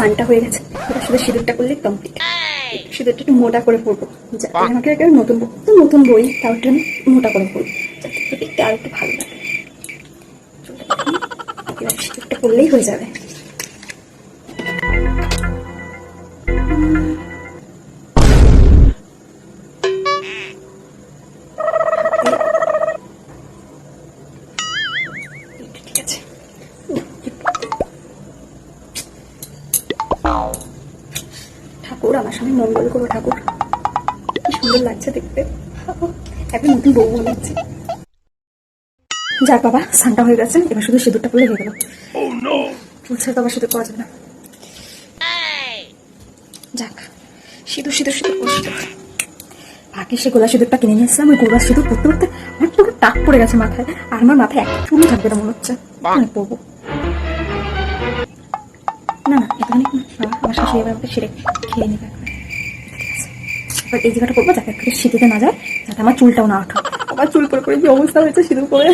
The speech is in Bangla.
স্নানটা হয়ে গেছে। এবার শুধু সিঁদুরটা করলে কমপ্লিট সিঁদুরটা একটু মোটা করে পড়ব যাতে আমাকে একটা নতুন বই তো নতুন বই তাও একটু আমি মোটা করে পড়ব যাতে দেখতে আর একটু ভালো লাগে। এবার সিঁদুরটা করলেই হয়ে যাবে। ঠাকুর আমার সামনে মঙ্গল করো ঠাকুর। কি সুন্দর লাগছে দেখতে। একদম নতুন বউ মনে হচ্ছে। যাক বাবা স্নানটা হয়ে গেছে এবার শুধু সিঁদুরটা করলে হয়ে গেল। চুল ছাড়া তো আবার সিঁদুর করা যাবে না। যাক সিঁদুর সিঁদুর সিঁদুর বাকি সে গোলা সিঁদুরটা কিনে নিয়ে এসেছিলাম ওই গোলা সিঁদুর করতে করতে আমার পুরো টাক পড়ে গেছে মাথায় আর আমার মাথায় একটা চুলই থাকবে না মনে হচ্ছে। আমি পরবো। না না আমার শাশুড়ি এবার সেরে খেয়ে নেবে। এবার এই জায়গাটা করব, যাতে একটু শীতেতে না যায়, যাতে আমার চুলটাও না ওঠে আবার চুল করে করে যে অবস্থা হয়েছে সিঁদুর করে